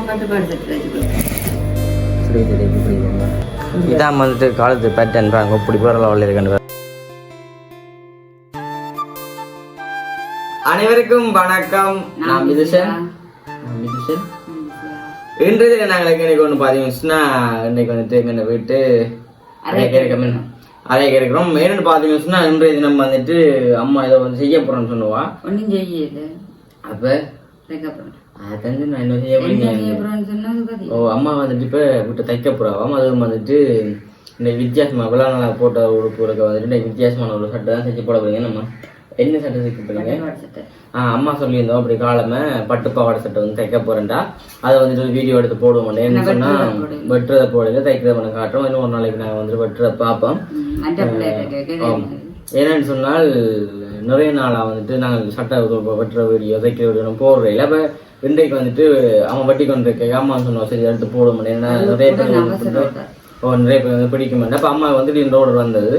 பாடுத்துட்டு வச்சுக்கிறேன் புரியுது புரியுது புரியுதுங்க இதான் வந்துட்டு காலத்து பேட்டர்ன் பாருங்க இப்படி பேர் லெவலில் இருக்கேன் அனைவருக்கும் வணக்கம் நான் மிதுஷன் மிதுஷன் இன்று நாங்கள் இன்னைக்கு ஒன்று பார்த்தீங்கன்னா இன்னைக்கு வந்துட்டு எங்கள் வீட்டு அறைக்கு இருக்கோம் அறைக்கு இருக்கிறோம் மேலும் பார்த்தீங்கன்னா இன்றைய தினம் வந்துட்டு அம்மா ஏதோ வந்து செய்ய போறோம்னு சொன்னுவா ஒன்றும் செய்யல. அப்போ? அது நான் என்ன செய்ய போறீங்க ஓ அம்மா வந்துட்டு இப்போ விட்டு தைக்க போறாவாம் அதுவும் வந்துட்டு இந்த வித்தியாசமா விழா போட்ட உடுப்புகளுக்கு வந்துட்டு வித்தியாசமான ஒரு சட்டை தான் தைக்க போட போறீங்க நம்ம என்ன சட்டை தைக்க போறீங்க அம்மா சொல்லியிருந்தோம் அப்படி காலமே பட்டு பாவாடை சட்டை வந்து தைக்க போறேன்டா. அதை வந்துட்டு வீடியோ எடுத்து போடுவோம் என்ன சொன்னா வெட்டுறதை போடல தைக்கிறத பண்ண காட்டுறோம். இன்னும் ஒரு நாளைக்கு நாங்கள் வந்துட்டு வெட்டுறத பார்ப்போம். ஏன்னு சொன்னால் நிறைய நாளாக வந்துட்டு நாங்கள் சட்டை வெட்டுற வீடியோ தைக்கிற வீடியோ போடுறதில்ல அப்போ இன்றைக்கு வந்துட்டு அவன் வட்டி கொண்டு இருக்க அம்மா சொன்னோம் சரி எடுத்து போட முடியும் ஏன்னா நிறைய பேர் நிறைய பேர் வந்து பிடிக்க மாட்டேன் அப்போ அம்மா வந்துட்டு இந்த ஆர்டர் வந்தது.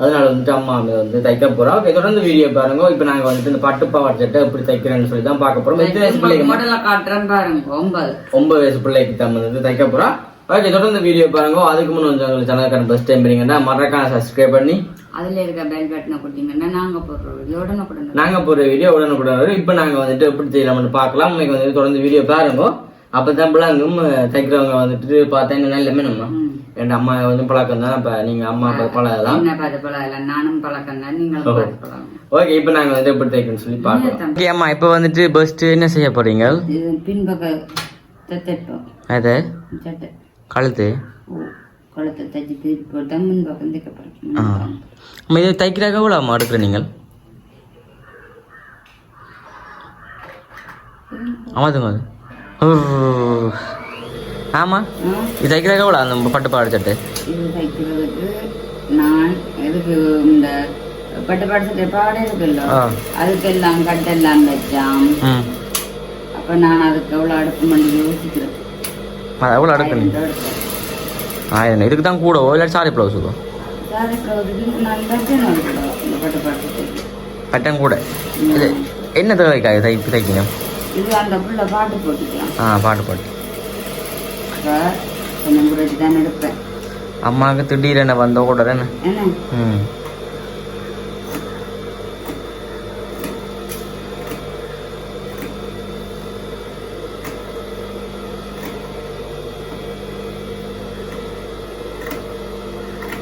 அதனால வந்துட்டு அம்மா அதை வந்து தைக்க போறா. ஓகே தொடர்ந்து வீடியோ பாருங்க. இப்போ நாங்கள் வந்துட்டு இந்த பட்டு பாவாடை சட்டை எப்படி தைக்கிறேன்னு சொல்லி தான் பார்க்க போறோம். எத்தனை வயசு பிள்ளைக்கு மாடல காட்டுறேன் பாருங்க ஒன்பது. ஒன்பது வயசு பிள்ளைக்கு தான் வந்து தைக்க போறா. ஓகே தொடர்ந்து வீடியோ பாருங்க. அதுக்கு முன்னே கொஞ்சம் உங்களுக்கு சேனலுக்கான ஃபஸ்ட் டைம் பண்ணீங்கன்னா மறக்காம சப்ஸ்கிரைப் பண்ணி அதுல இருக்க பெல் பட்டனை கொடுத்தீங்கன்னா நாங்க போடுற வீடியோ உடனே கொடுங்க நாங்க போற வீடியோ உடனுக்குடன் வரும். இப்போ நாங்க வந்துட்டு எப்படி செய்யலாம்னு பார்க்கலாம். இன்னைக்கு வந்து தொடர்ந்து வீடியோ பாருங்க. அப்பதான் பிள்ளைங்கும் தைக்கிறவங்க வந்துட்டு பார்த்தா என்ன நல்லமே நம்ம? என் அம்மா வந்து பழக்கம் தான் இப்ப நீங்க அம்மா அப்பா பழகலாம் என்ன பார்த்து பழகல நானும் பழக்கம் தான் நீங்களும் ஓகே இப்போ நாங்க வந்து எப்படி தைக்கணும்னு சொல்லி பார்க்கலாம். ஓகே அம்மா இப்போ வந்துட்டு பெஸ்ட் என்ன செய்ய போறீங்க? இது பின்பக்க தைப்போம் அது? சட்டை கழுத்து? கழுத்தை தைச்சு திருப்பி போட்டா முன்பக்கம் தைக்கப்படும். அம்மா இது தைக்கிறாக்க எவ்வளோ அம்மா எடுக்கிற நீங்கள்? ஆமாதுங்க அது ஓ. ஆமா. இது தைக்கிறாக்க எவ்வளோ அந்த பட்டு பாவாடை சட்டை. இது தைக்கிறதுக்கு நான் எதுக்கு இந்த பட்டுப்பாடு சட்டை பாடம் இருக்குல்ல? அதுக்கெல்லாம் கட்டெல்லாம் வச்சான் ம். அப்ப நான் அதுக்கு எவ்வளோ அடுப்பு பண்ணி யோசிக்கிறேன். அது எவ்வளோ எடுக்கணும் ஆயிரம் இதுக்கு தான் கூட இல்லாட்டி சாரி ப்ளவுஸுக்கோ சாரி ப்ளவுஸுக்கு நான் இந்த கூட. இது என்ன தடவைக்காக தை தைக்கணும் இது அந்த புள்ள பாட்டு போட்டுக்கலாம். ஆ பாட்டு பாட்டு. அப்ப கொஞ்சம் குறைச்சி தான் எடுப்பேன் அம்மாவுக்கு திடீரென வந்த கூட தானே? ம்.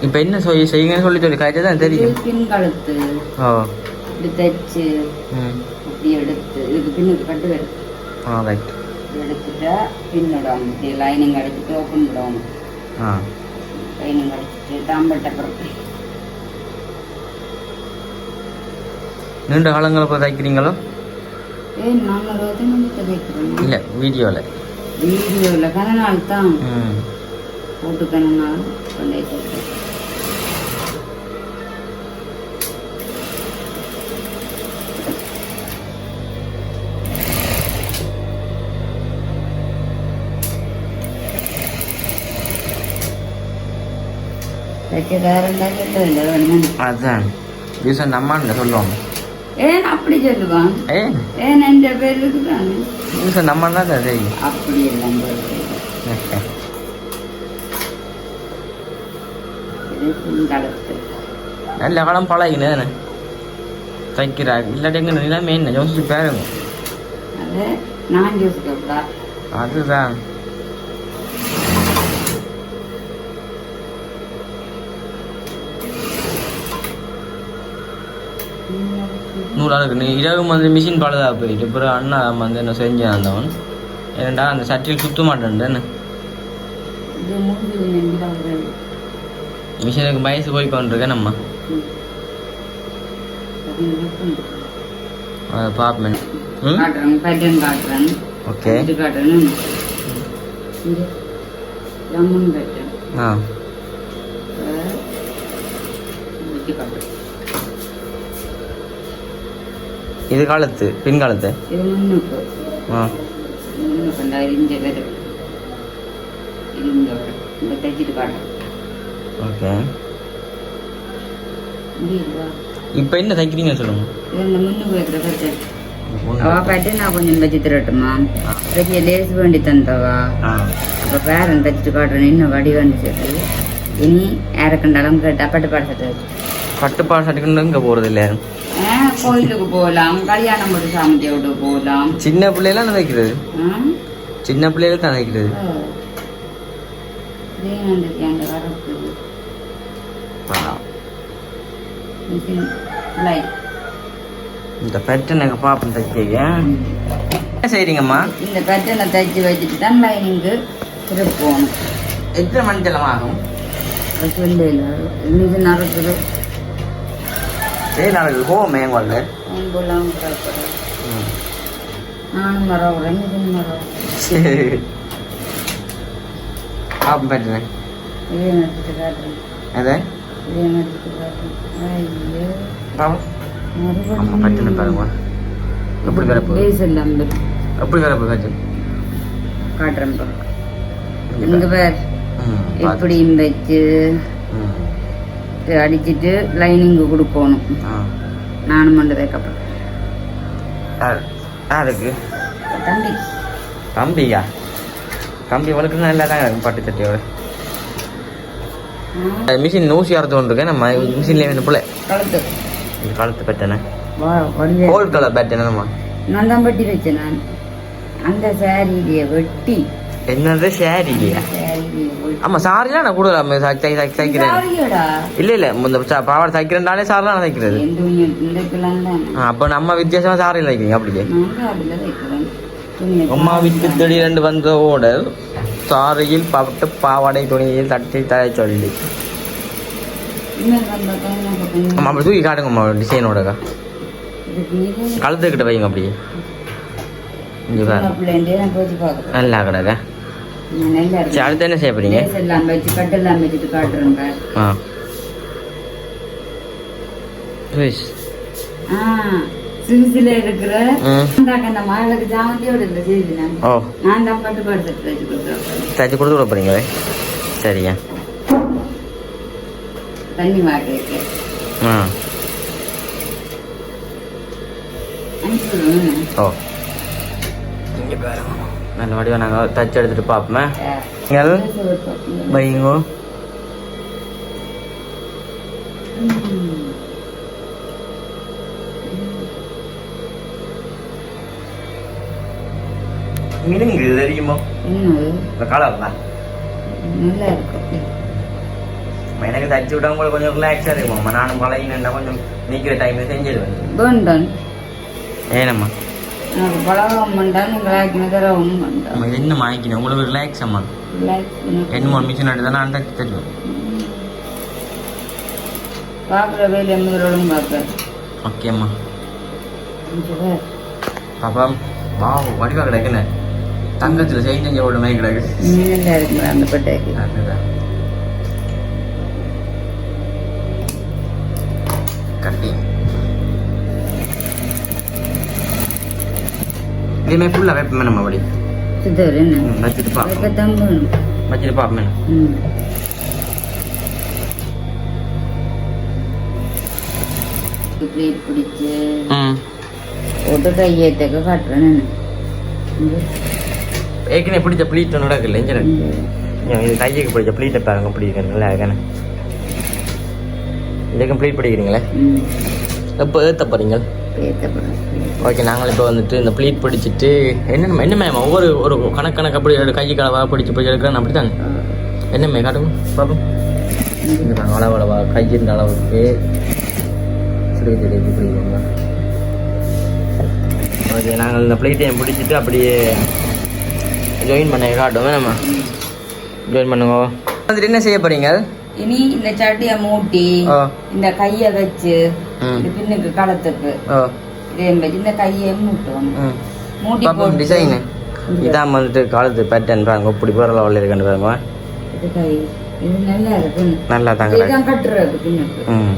இப்போ என்ன சொல்லி செய்யுங்கன்னு சொல்லி சொல்லி காய்ச்சல் தான் தெரியும். பின் கழுத்து. ஓ. இப்படி தைச்சு இப்படி எடுத்து இதுக்கு பின்னுக்கு கட்டு ஆ ரைட் எடுத்துட்டா பின்னிடணும் இப்படி லைனிங் அடிச்சுட்டு ஓப்பன் விடணும் லைனிங் அடிச்சுட்டு தாம்பட்ட அப்புறம் நீண்ட காலங்கள் இப்போ தைக்கிறீங்களோ ஏய் நாங்கள் ரோஜை வந்து தைக்கிறோம் இல்லை வீடியோவில் வீடியோவில் கனநாள் தான். போட்டு கனநாள் கொண்டே தைக்கிறேன் அதுதான் யூசன் நம்மான்னு சொல்லுவாங்க? ஏன் அப்படி சொல்லுவான்? ஏ? ஏன் என்ற பேர் இருக்குதானே யூசன் நம்மான்னு தான் தெரியும் அப்படி எல்லாம் நல்ல காலம் பழகினேன் தைக்கிறா இல்லாட்டி எங்க நிலைமை என்ன? யோசிச்சு பாருங்க. அது அதுதான். நூலா இருக்கு. இரவு வந்து மிஷின் பழுதா போயிட்டு அப்புறம் அண்ணா வந்து என்ன செஞ்சான் அந்தவன்? ஏன்டா அந்த சட்டியில் சுத்த மாட்டேன் இது மூஞ்சி நம்பிடாது மிஷினுக்கு வயசு போய் கொண்டிருக்கேன் நம்ம பார்ப்பேன் ஓகே ஆ இது காட்டுறேன் இது காலத்து பின் காலத்து இது முன்னுக்கு ஆ முன்னுக்கு அந்த இந்த பேர் இது இந்த வரும். இந்த தைச்சிட்டு காட்டுறேன் ஓகே. இப்போ என்ன தைக்கிறீங்க சொல்லுங்க. அவ பட்டு நான் கொஞ்சம் வச்சு திரட்டுமா? வச்சு லேஸ் வேண்டி தந்தவா? ஆ. அப்போ பேரன் தச்சுட்டு காட்டுறேன் இன்னும் வடி வந்து சரி இனி யாருக்கண்டாலும் கேட்டா பட்டு பாட சட்டை கட்டுப்பாடு சட்டுக்குன்னு இங்கே போகிறது இல்லை கோயிலுக்கு போகலாம் கல்யாணம் போட்டு சாமி விட்டு போகலாம் சின்ன பிள்ளைலாம் நான் தைக்கிறது ஆ? சின்ன பிள்ளைகளுக்கு தான். இதே லைட் இந்த பேட்டர்ன் எங்கள் பாப்பன் தைக்க என்ன செய்கிறீங்கம்மா இந்த பேட்டர்னை தைச்சு வச்சுட்டு தான் லைனிங்கு திருப்போணும். எத்தனை மணிக்கெல்லாம் ஆகும்? சொல்லையில் மிஷின் பேட்டர்ன் இதே நடிச்சுட்டு காட்டுறேன். எதை இதே நடிச்சுட்டு காட்டுறேன். ஐயோ. பாப்போம் அம்மா பேட்டர்ன் பாருங்க. எப்படி காட்டுறேன் பாருங்க இங்க பேர். வச்சு இது அடிச்சிட்டு லைனிங்கு கொடுக்கணும். நானும் மண்டு தைக்கப்பட்டேன் யார்? யாருக்கு? தம்பி. தம்பியா? தம்பி வளர்க்குறது நல்லா தான் இருக்கும் பட்டு சட்டையோட. மிஷின் நூசி அறுத்து கொண்டிருக்கேன் நம்ம மிஷின்ல இந்த பிள்ளை கழுத்து. இந்த வா வடிவே கோல்ட் கலர் பேட்டர்ன் நம்ம நான் தான் வெட்டி வச்சேன் நான். அந்த சாரியிலேயே வெட்டி. என்னது சாரியிலேயே ஆமா சாரிலாம் நான் கூட தைக்கிறேன் இல்ல இல்ல இந்த பாவாடை தைக்கிறேன்டாலே சாரிலாம் தைக்கிறது அப்ப நம்ம வித்தியாசமா சாரி தைக்கிறீங்க அப்படியே. அம்மா விட்டு திடீரென்று வந்த ஓடல் சாரியில் பட்டு பாவாடை துணியில் தட்டி தய சொல்லி. அம்மா அப்படி தூக்கி காட்டுங்க அம்மா டிசைனோடக்கா கழுத்துக்கிட்ட வைங்க அப்படியே. நல்லா கிடக்கா. சரி அடுத்து என்ன செய்ய போறீங்க? எல்லாம் வச்சு கட்டெல்லாம் வச்சுட்டு காட்டுறேன் பாரு. ஆ. சுரேஷ் ஆ சிறுசில இருக்கிற அந்த மகளுக்கு ஜாமத்தியோட இல்லை செய்தி நான். ஓ. நான் தான் பட்டு பாடு சட்டை வச்சு கொடுக்குறேன் தைச்சு கொடுத்து விட போறீங்களே? சரியா தண்ணி வாக்கு ஆ. அனுப்பிடுவேன் ஓ. இங்கே பாருங்க. நல்ல வடிவா நாங்கள் தச்சு எடுத்துட்டு பார்ப்போமே நீங்கள்? வைங்கோ. மினுங்கு தெரியுமோ? இந்த நல்லா இருக்கும் எனக்கு தச்சு விட்டா உங்களுக்கு கொஞ்சம் ரிலாக்ஸாக இருக்கும். நானும் பழகினா கொஞ்சம் நிற்கிற டைமில் செஞ்சிடுவேன் வேண்டாம் ஏனம்மா? வேண்டாம் நீங்கள் ஆக்கின தரவும் வேண்டாம் நம்ம என்ன வாங்கிக்கணும் உங்களுக்கு ரிலாக்ஸ் அம்மா என்ன ஒரு மிஷின் எடுத்து நான் தச்சு தருவேன் பார்க்குற வேலையை முதலும் பார்க்க ஓகேம்மா பாப்பா வா வடிவா கிடக்குன்னு தங்கத்தில் செஞ்சு செஞ்ச ஒரு மாதிரி கிடக்கு நல்லா இருக்கும் அந்த பட்டைக்கு அதுதான் இதுமே ஃபுல்லாக வைப்போமே நம்ம அப்படி வச்சுட்டு பார்ப்போம் வச்சுட்டு பார்ப்போமே பிடிச்சு போட்டு கையேத்தக்க காட்டுறேன் ஏற்கனவே பிடிச்ச ப்ளீட் நடக்கல இங்க. இது கைக்கு பிடிச்ச ப்ளீட்டை பாருங்க பிடிக்கிறேன் நல்லா இருக்கானே இதுக்கும் ப்ளீட் பிடிக்கிறீங்களே எப்போ ஏற்ற போகிறீங்க ஓகே நாங்கள் இப்போ வந்துட்டு இந்த ப்ளீட் பிடிச்சிட்டு என்ன என்ன மேம் ஒவ்வொரு ஒரு கணக்கு கணக்கு அப்படி கை கலவா பிடிச்சி பிடிச்சி எடுக்கிறேன் அப்படி தானே என்ன மே காட்டுங்க இங்கே பாருங்க அளவு அளவா கையின் அளவுக்கு. சிறு சிறு இப்படி பிடிக்கிறீங்களா ஓகே நாங்கள் இந்த ப்ளீட்டையும் பிடிச்சிட்டு அப்படியே ஜாயின் பண்ண காட்டுவோம் நம்ம ஜாயின் பண்ணுங்க. வந்துட்டு என்ன செய்ய போகிறீங்க இனி இந்த சட்டியை மூட்டி இந்த கையை வச்சு பின்னுக்கு களத்துக்கு இந்த கையை மூட்டணும் ம். மூட்டி டிசைனு இதான் வந்துட்டு காலத்து பேட்டர்ன் பாருங்க. இப்படி போகிற லெவலில் இருக்குன்னு பாருங்க. இது நல்லா இருக்கு. நல்லா தாங்க இதுதான் கட்டுறது பின்னுக்கு. ம்.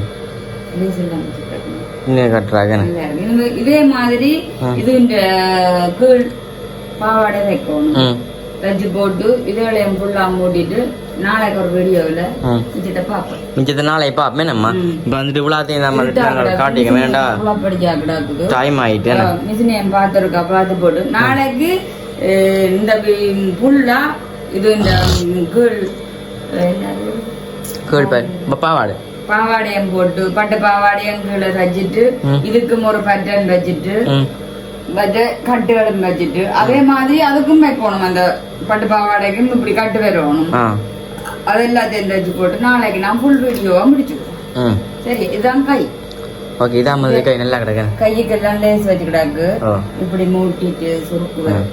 இன்னும் கட்டுறாங்க. இதே மாதிரி. இது இந்த கீழ் பாவாடை வைக்கணும் தச்சு போட்டு இதோடையும் ஃபுல்லா மூடிட்டு நாளைக்கு ஒரு வீடியோவில் பார்ப்போம் மிச்சத்து நாளை இப்போ அப்பமே நம்ம ம். இப்போ வந்துட்டு இவ்வளோத்தையும் நம்ம நாங்கள் காட்டிக்க வேண்டாம். டைம் பார்த்துருக்கா பார்த்து போட்டு நாளைக்கு இந்த வி- புல்லா இது இந்த கீழ் பாவாடு. பாவாடையும் போட்டு பட்டு பாவாடையும் கீழே வச்சுட்டு. இதுக்கும் ஒரு பட்டன் வச்சுட்டு வச்சு கட்டுகளும் வச்சுட்டு அதே மாதிரி அதுக்கும் வைக்கணும் அந்த பட்டு பாவாடைக்கும் இப்படி கட்டு வரணும் ஆ அது எல்லாத்தையும் தச்சு போட்டு நாளைக்கு நான் ஃபுல் வீடியோவா முடிச்சுக்கிறோம் சரி இதுதான் கை. ஓகே இதான் முதல்ல கை நல்லா கிடக்கு. கையுக்கெல்லாம் லேஸ் வச்சுக்கிடாக்கு ஓ. இப்படி மூட்டிட்டு சுருக்குவேன்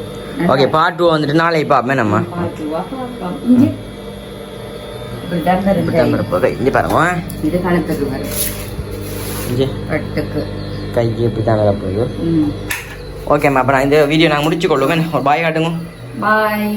ஓகே பார்ட் டூ வந்துட்டு நாளை பாப்பமே நம்ம. பாத்துவா பாப்போம். இங்க. இப்படிதான் இப்படி தான் இருக்கு. இருப்போம். ஓகே இங்கே பாருங்க. இது கணத்துக்கு வரும் இங்கே கட்டுக்கு கை இப்படி தான் வரப்போகுது ம். ஓகேம்மா அப்போ நான் இந்த வீடியோ நாங்கள் முடிச்சு கொள்ளுவேன் ஒரு பாய் காட்டுங்க. பாய்